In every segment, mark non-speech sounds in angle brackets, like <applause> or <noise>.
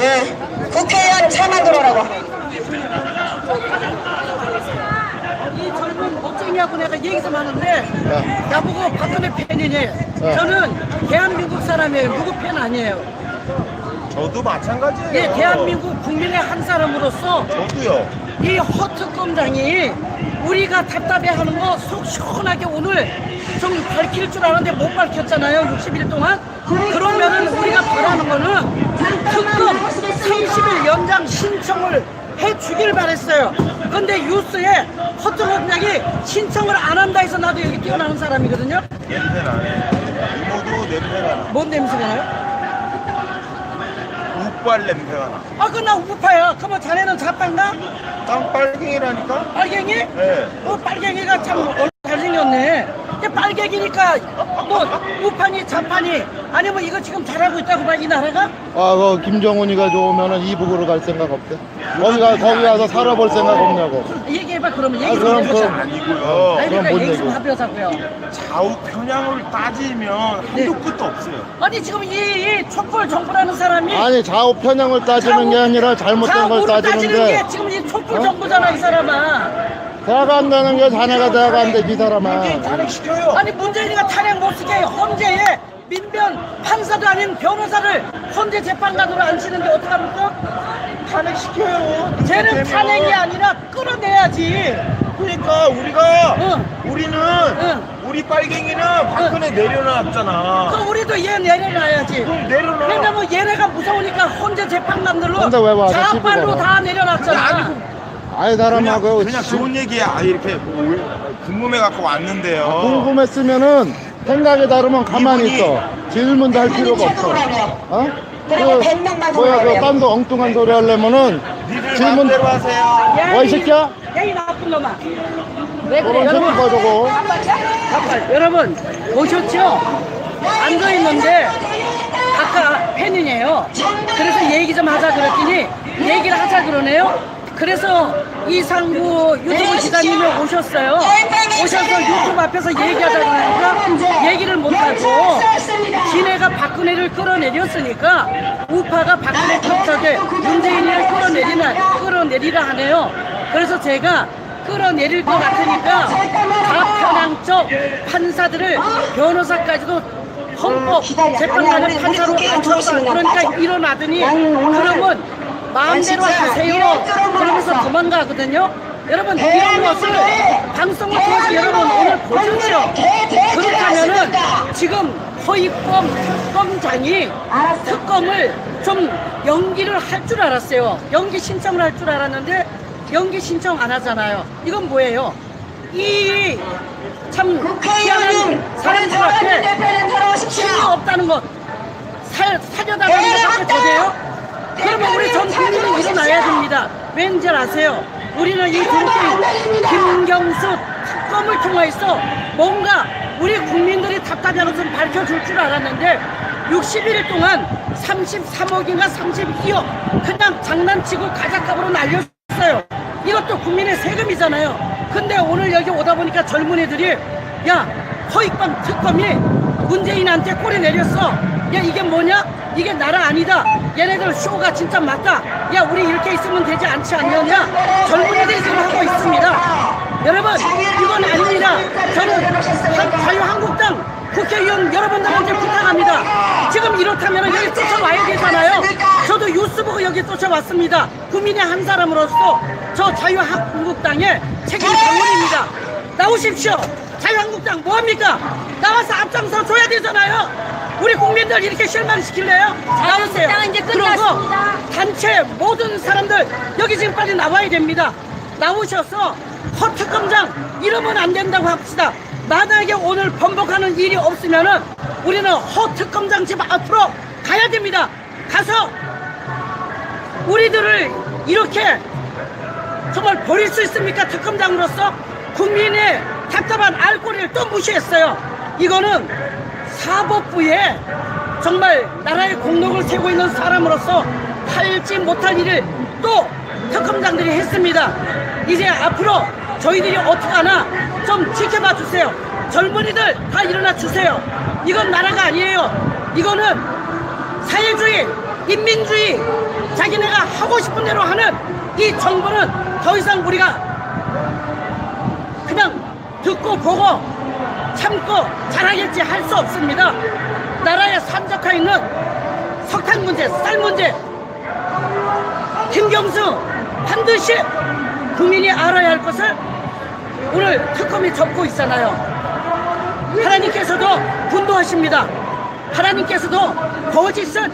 예, 국회의원 차 만 들어 오라고. 이 젊은 멋쟁이하고 내가 얘기 좀 하는데 나보고 박근혜 팬이니 저는 대한민국 사람이에요 누구 팬 아니에요 저도 마찬가지예요. 예, 대한민국 국민의 한 사람으로서 저도요. 이 허특검장이 우리가 답답해하는 거 속 시원하게 오늘 좀 밝힐 줄 알았는데 못 밝혔잖아요 60일 동안 그러면은 우리가 바라는 거는 특검 30일 연장 신청을 해 주길 바랬어요 근데 뉴스에 허특검장이 신청을 안 한다 해서 나도 여기 뛰어나는 사람이거든요 냄새 나네. 이모도 냄새가 나. 뭔 냄새가 나요? 우빨 냄새가 나. 아 그건 나 우파야 그러면 자네는 자판가? 땅 빨갱이라니까? 빨갱이? 네. 어, 빨갱이가 참 얼굴 잘생겼네. 근데 빨갱이니까 뭐 우판이 좌판이 아니면 이거 지금 잘하고 있다고 봐 이 나라가? 아, 그 김정은이가 좋으면은 이북으로 갈 생각 없대? 거기 가 거기 가서 살아볼 생각 없냐고. 얘기해봐 그러면 얘기 아, 좀 그럼 해보자. 그럼 아니고요. 아니 그럼 그러니까 뭔 얘기 좀 얘기? 하면서고요. 좌우 편향을 따지면 네. 한도 끝도 없어요. 아니 지금 이, 이 촛불 정부라는 사람이 아니 좌우 편향을 따지는 게 아니라 잘못된 걸 좌우로 따지는 게 지금 이 촛불 어? 정부잖아 이 사람아. 대학 간다는 게 자네가 대학 간대 이 사람아. 탄핵시켜요. 아니 문재인이가 탄핵 못 시게 헌재에 민변 판사도 아닌 변호사를 헌재 재판관으로 앉히는데 어떡합니까? 탄핵시켜요. 쟤는. 탄핵이 아니라 끌어내야지. 그러니까 우리가 응. 우리는 응. 우리 빨갱이는 박근혜 내려놨잖아. 그럼 우리도 얘 내려놔야지. 그럼 내려놔. 왜냐면 얘네가 무서우니까 헌재 재판관들로 근데 왜 와? 나 좌빨로. 다 내려놨잖아. 아니고 아이 사람아 그냥, 그 그냥 좋은 얘기야. 아, 이렇게 올- 궁금해 갖고 왔는데요. 궁금했으면은 생각이 다르면 가만히 이분이- 있어. 질문도 할 필요가 없어. 어? 그 뭐야 그 딴도 엉뚱한 소리 하려면은 니들 질문 마음대로 하세요. 야, 뭐 이 새끼야? 야 이 나쁜 놈아. 왜 그래 그런 여러분? 새끼가 저거. 잠깐 여러분 보셨죠? 앉아 있는데 아까 팬이에요. 그래서 얘기 좀 하자 그랬더니 얘기를 하자 그러네요. 그래서 이상구 유튜브 기자님이 오셨어요. 오셔서 유튜브 앞에서 그러니까 얘기를 못하고 지네가 박근혜를 끌어내렸으니까 우파가 박근혜 탓하게 문재인이를 끌어내리나 끌어내리라 하네요. 그래서 제가 끌어내릴 것 같으니까 다편향 쪽 판사들을 변호사까지도 헌법 재판관을 판사로 앉혔다 그러니까 일어나더니 그러면 마음대로 하세요. 그러면서 도망가거든요. 여러분 이런 것을 방송을 통해서 여러분 오늘 보십시오. 그렇다면은 지금 허위범 특검장이 특검을 좀 연기를 할 줄 알았어요. 연기 신청을 할 줄 알았는데 연기 신청 안 하잖아요. 이건 뭐예요? 이참 희한한 사람들 앞에 힘이 없다는 것. 살, 것밖에 더 돼요? 그러면 우리 전 국민은 일어나야 됩니다. 왠지 아세요? 우리는 이 둘기 김경수 특검을 통해서 뭔가 우리 국민들이 답답해하는 것을 밝혀줄 줄 알았는데 61일 동안 33억인가 32억 그냥 장난치고 가작값으로 날렸어요. 이것도 국민의 세금이잖아요. 근데 오늘 여기 오다 보니까 젊은 애들이 야 허익범 특검이 문재인한테 꼬리 내렸어. 야 이게 뭐냐? 이게 나라 아니다. 얘네들 쇼가 진짜 맞다. 야 우리 이렇게 있으면 되지 않지 않느냐? 젊은이들이 지금 하고 있습니다. 여러분 이건 아닙니다. 저는 한- 자유한국당 국회의원 여러분들한테 부탁합니다. 지금 이렇다면 여기 쫓아와야 되잖아요. 저도 뉴스 보고 여기 쫓아왔습니다. 국민의 한 사람으로서 저 자유한국당의 책임 당원입니다. 나오십시오. 자유한국당 뭐합니까? 나와서 앞장서 줘야 되잖아요. 우리 국민들 이렇게 실망시킬래요? 나오세요. 이제 그리고 끝났습니다. 단체 모든 사람들 여기 지금 빨리 나와야 됩니다. 나오셔서 허특검장 이러면 안 된다고 합시다. 만약에 오늘 번복하는 일이 없으면은 우리는 허특검장 집 앞으로 가야 됩니다. 가서 우리들을 이렇게 정말 버릴 수 있습니까? 특검장으로서 국민의 답답한 알 꼬리를 또 무시했어요. 이거는 사법부에 정말 나라의 공덕을 세고 있는 사람으로서 할지 못할 일을 또 특검장들이 했습니다. 이제 앞으로 저희들이 어떻게 하나 좀 지켜봐 주세요. 젊은이들 다 일어나 주세요. 이건 나라가 아니에요. 이거는 사회주의 인민주의 자기네가 하고 싶은 대로 하는 이 정부는 더 이상 우리가 그냥 듣고 보고 참고 잘하겠지 할 수 없습니다. 나라에 산적해 있는 석탄 문제, 쌀 문제, 김경수 반드시 국민이 알아야 할 것을 오늘 특검이 접고 있잖아요. 하나님께서도 분노하십니다. 하나님께서도 거짓은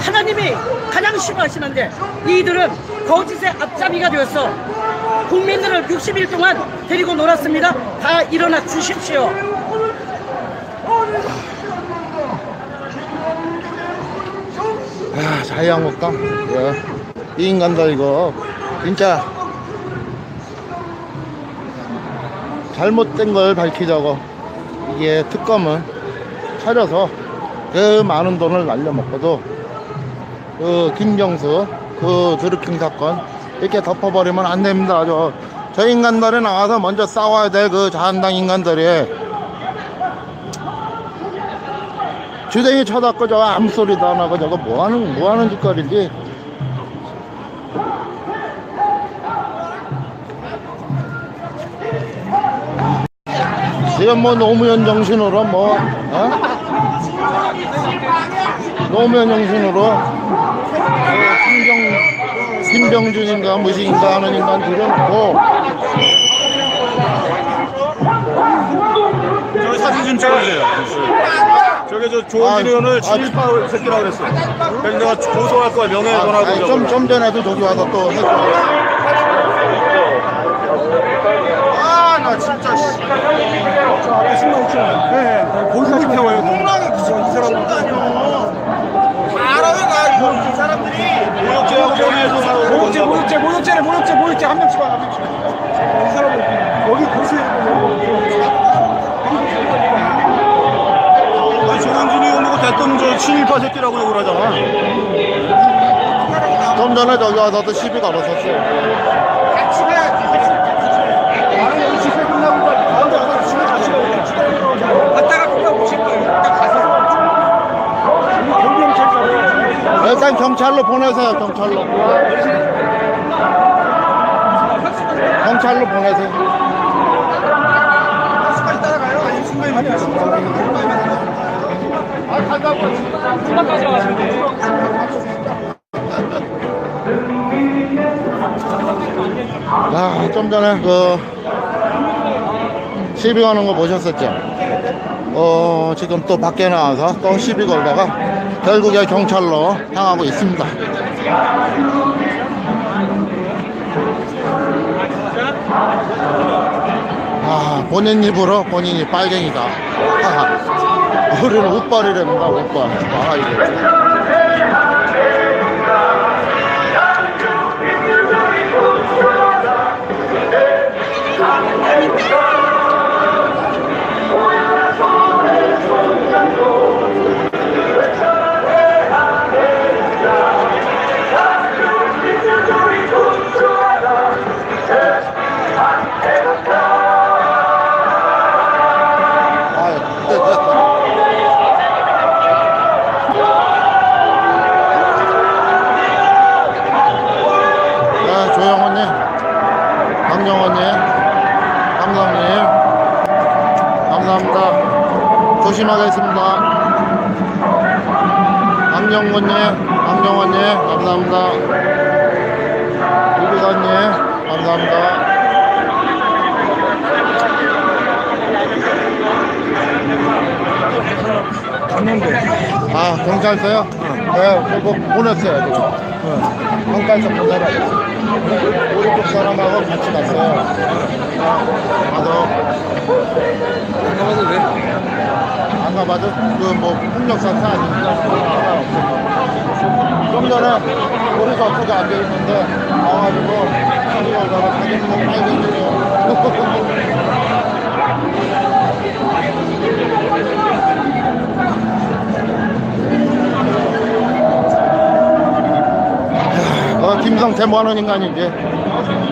하나님이 가장 싫어하시는데 이들은 거짓의 앞잡이가 되었어. 국민들을 60일 동안 데리고 놀았습니다. 다 일어나 주십시오. 아, 자유한국당. 예. 이 인간들 이거 진짜 잘못된 걸 밝히자고 이게 특검을 차려서 그 많은 돈을 날려먹고도 그 김경수 그 드루킹 사건 이렇게 덮어버리면 안 됩니다. 저, 저 인간들이 나와서 먼저 싸워야 될그 자한당 인간들이 주댕이 쳐닫고 저거 아무 소리도 안 하고 저거 뭐 하는, 뭐 하는 짓거리인지. 지금 뭐 노무현 정신으로 뭐, 어? 노무현 정신으로 그 김병준인가 무식인가 하는 인간들은 뭐, 저 사진 좀 찍어주세요. 저게 저 조원진 아, 의원을 아, 친일파 새끼라고 그랬어. 그래서 내가 고소할 거야 아, 명예훼손하고 아니, 좀, 좀 전에도 저기 와서 또 했어. 아, 나 진짜, 씨. 저 앞에 신발 있잖아. 네. 거기서 태워요. 똥랑이 이 사람. 사람들이. 모욕죄하고 모욕죄, 모욕죄, 모욕죄네, 모욕죄, 모욕죄 한 명씩 와, 한 명씩. 이 사람은 여기 고수해. 아니 조원진이 의원하고 대통령 저 친일파 새끼라고 욕을 하잖아. 좀 전에 저기 와서 또 시비 걸었었어. 같이 가야지. 일단 경찰로 보내세요, 경찰로. 경찰로 보내세요. 버스까지 따라가요? 아니면 중간에 아니야. 아, 간다고. 중간까지 가시면 돼요. 야, 좀 전에 그 시비 거는 거 보셨었죠? 어, 지금 또 밖에 나와서 또 시비 걸다가 결국에 경찰로 향하고 있습니다. 아, 본인 입으로 본인이 빨갱이다. 하하. 우리는 옷벌이랍니다, 옷벌. 아, 이거. 네, 조심하겠습니다. 강정호님, 강정호님, 감사합니다. 이비사님, 감사합니다. 아, 경찰서요? 네, 그거 보냈어요, 지금. 네, 경찰서 보내라고. 우리 쪽 사람하고 같이 갔어요. 가서. 안 가봐도 돼? 안 가봐도? 그 뭐, 폭력사태 아니니까. 좀 전에 우리 저쪽에 앉아 있는데, 와가지고, 소리 걸다가 자기 뭐 빨개지네요. <laughs> 어, 김성태 뭐 하는 인간인지.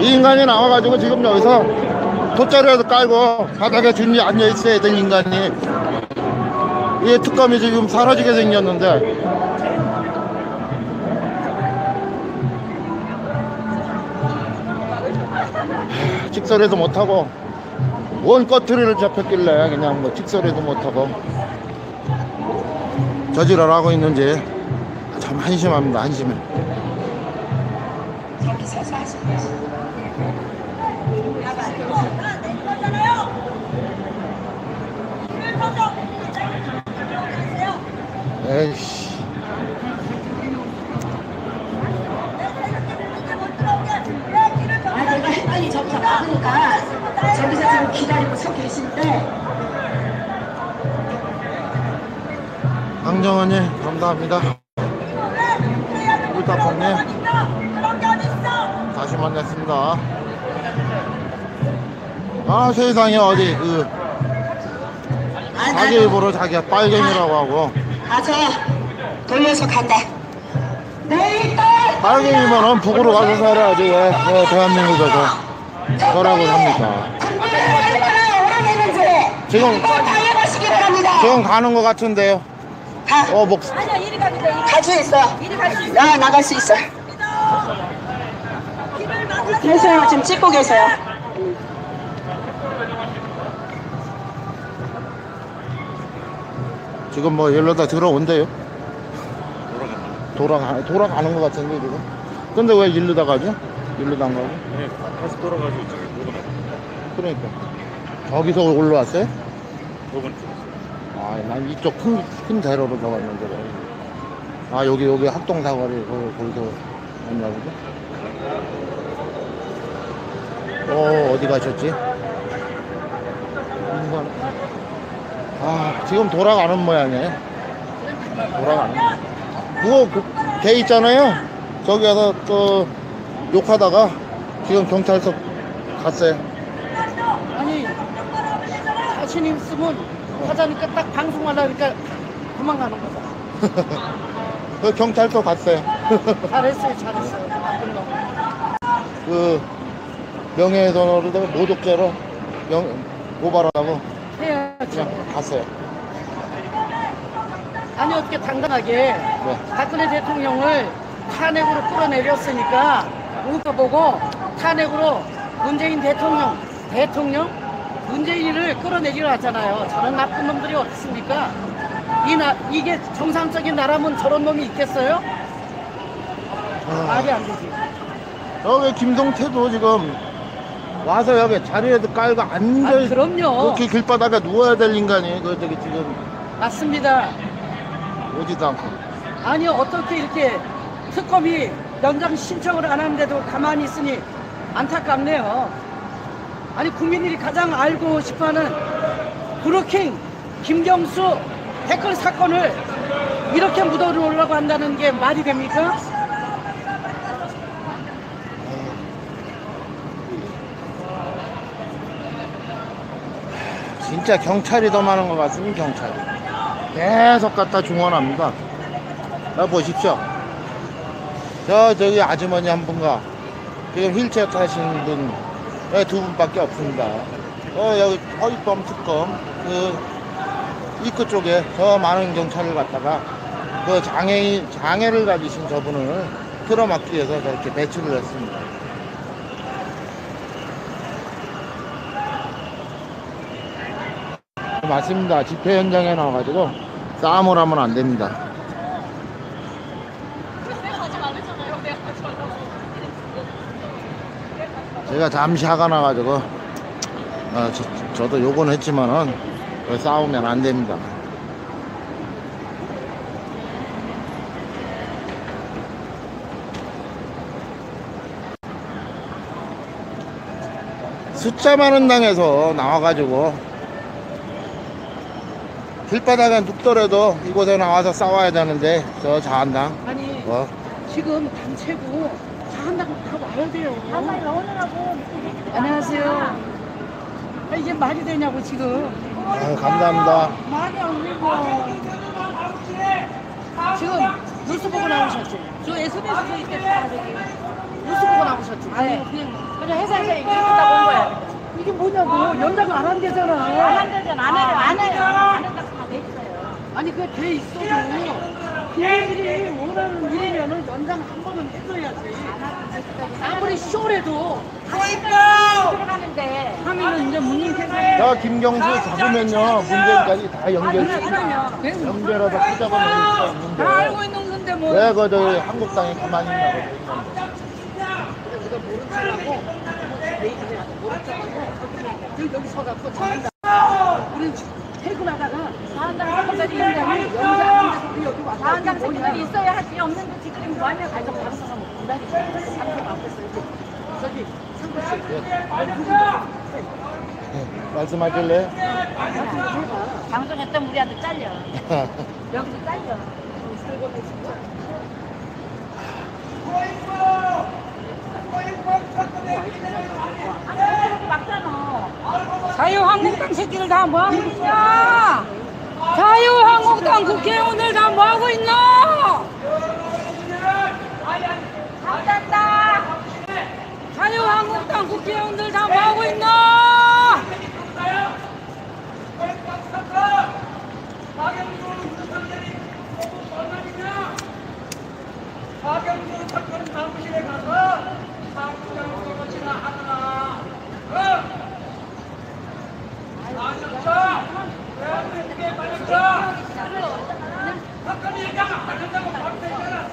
이 인간이 나와가지고 지금 여기서 돗자리라도 깔고 바닥에 준비 앉아있어야 될 인간이 이 특감이 지금 사라지게 생겼는데. 직설에도 못하고 원 꺼트리를 잡혔길래 그냥 뭐 직설에도 못하고 저지랄 하고 있는지 참 한심합니다 한심해. 에이씨 헷갈리 저기서 막으니까 저기서 지금 기다리고 서 계신데 황정원님 감사합니다. 울타콩님 다시 만났습니다. 아 세상에 어디 그 자기 입으로 자기가 빨갱이라고 하고 가서 돌려서 간다. 내일 딸 빨갱이면은 북으로 가서 살아야지 왜, 왜 대한민국에서 뭐라고 합니까 지금 꼭 당해보시기 바랍니다. 지금 가는 것 같은데요 가. 어 목, 갈수 있어. 나 나갈 수 있어. 계세요. 지금 찍고 계세요. 지금 뭐 일로다 들어온대요 돌아가 돌아가는 것 같은데 지금 근데 왜 일로 다 가죠? 일로다 안 가고 네, 다시 돌아가지고 저기 물건 그러니까 저기서 올라왔어요? 물건 아, 난 이쪽 큰, 큰 대로로 들어갔는데. 아, 여기, 여기 합동사거리, 거, 거기서 왔나 보죠? 어, 어디 가셨지? 인간. 아, 지금 돌아가는 모양이에요. 돌아가는. 그거, 그, 걔 있잖아요. 저기 가서 또 욕하다가 지금 경찰서 갔어요. 아니 자신 있으면 하자니까 딱 방송하려니까 도망가는 거죠. <laughs> 그 경찰서 갔어요. <laughs> 잘했어요, 잘했어요. 나쁜 놈. 그 명예훼손으로 모독죄로 명, 고발하라고 해야죠. 그냥 갔어요. 아니 어떻게 당당하게 네. 박근혜 대통령을 탄핵으로 끌어내렸으니까 웃어보고 탄핵으로 문재인 대통령 대통령 문재인을 끌어내기로 하잖아요. 저런 나쁜 놈들이 어디 있습니까? 이 나, 이게 정상적인 나라면 저런 놈이 있겠어요? 말이 안 되지. 여기 김동태도 지금 와서 여기 자리에도 깔고 앉아 아, 그럼요. 그렇게 길바닥에 누워야 될 인간이 그 저기 지금 맞습니다. 오지도 않고 아니 어떻게 이렇게 특검이 연장 신청을 안 하는데도 가만히 있으니 안타깝네요. 아니 국민들이 가장 알고 싶어하는 브루킹 김경수 댓글 사건을 이렇게 묻어놓으려고 한다는 게 말이 됩니까? 진짜 경찰이 더 많은 것 같습니다 경찰 계속 갖다 중원합니다. 자 보십시오. 저 저기 아주머니 한 분과 지금 휠체어 타시는 분 네, 두 분밖에 없습니다. 어 여기 허위범 특검 그 입구 쪽에 저 많은 경찰을 갖다가 그 장애 장애를 가지신 저분을 틀어막기 위해서 저렇게 배치를 했습니다 맞습니다. 집회 현장에 나와가지고 싸움을 하면 안 됩니다. 제가 잠시 화가 나가지고 어, 저, 저도 욕은 했지만은 그 싸우면 안 됩니다. 숫자 많은 당에서 나와가지고 길바닥에 눕더라도 이곳에 나와서 싸워야 되는데 저 자한당 아니 뭐 지금 단체고 자한당 다 와야 돼요. 안녕하세요. 아, 이게 말이 되냐고 지금. 아유, 감사합니다 말이 안 되고. 지금 뉴스 보고 나오셨지? 저 있겠다, 저기. 뉴스 보고 나오셨지? 아니, 그냥, 그냥 회사에서 얘기했다고 온 거야. 이게 뭐냐고, 연장 안 한대잖아. 안 한대잖아, 안 해요, 안 해요. 안 한다고. 아니, 그게 돼 있어도, 얘들이 원하는 일이면은 연장 한 번은 해줘야지. 아무리 쇼래도 들어가는데. 하면은 이제 문님께서 자 김경수 잡으면요 문제까지 다 그러면 연결해서 수가 있는데 다 알고 있는 건데 뭐. 왜 그저 한국당이 가만히 있냐고 그 여기 서갖고 전다. 우리 퇴근하다가 사한당 사건들이 있는데 영장 여기 와서 다한장 생각이 있어야 하지 없는데 지금 뭐하냐 가서 바로 서서 뭐 기다리고 방송 앞에서 이렇게 저기 네, 말씀하실래요? 방송했던 우리 아들 잘려 여기서 잘려 막잖아 자유한국당 새끼들 다 뭐하고 있냐? 자유한국당 국회의원들 다 뭐하고 있나? 감사합니다 자유한국당 국회의원들 다 뭐하고 있나? 박영수 사건 사무실에 가서 사무장으로 지나하느라 어? 아셨죠? 대한민국의 발령자 사건이 얘기하면 안 된다고 박대잖아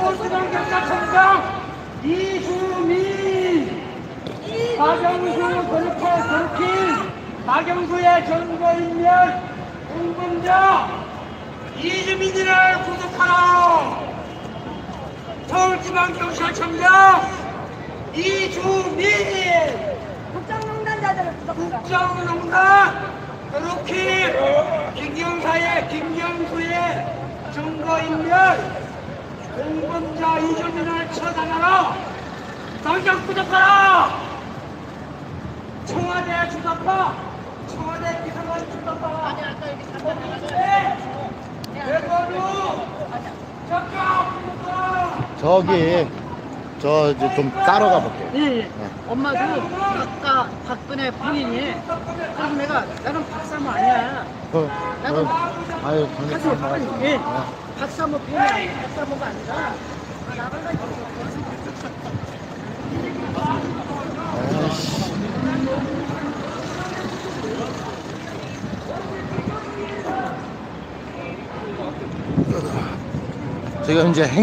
서울지방경찰청장 이수민 박영수 그렇게 그렇게 박영수의 전거인멸 공범자 이주민이를 구속하라 서울지방경찰청장 이주민 국정농단자들을 구속하라 국정농단 그렇게 김경사의 김경수의 증거인멸 공범자 이주민을 처단하라 당장 구속하라! 청와대 주사파 저기 저 이제 좀 따라가 볼게요. 예, 예. 엄마도 아까 박근혜 본인이 그래서 내가 나는 박사모 아니야. 그, 나도 그, 아유 방금 아니, 예. 박사모 팬이. 박사모가 아니라 아, 나가가지고 제가 이제 행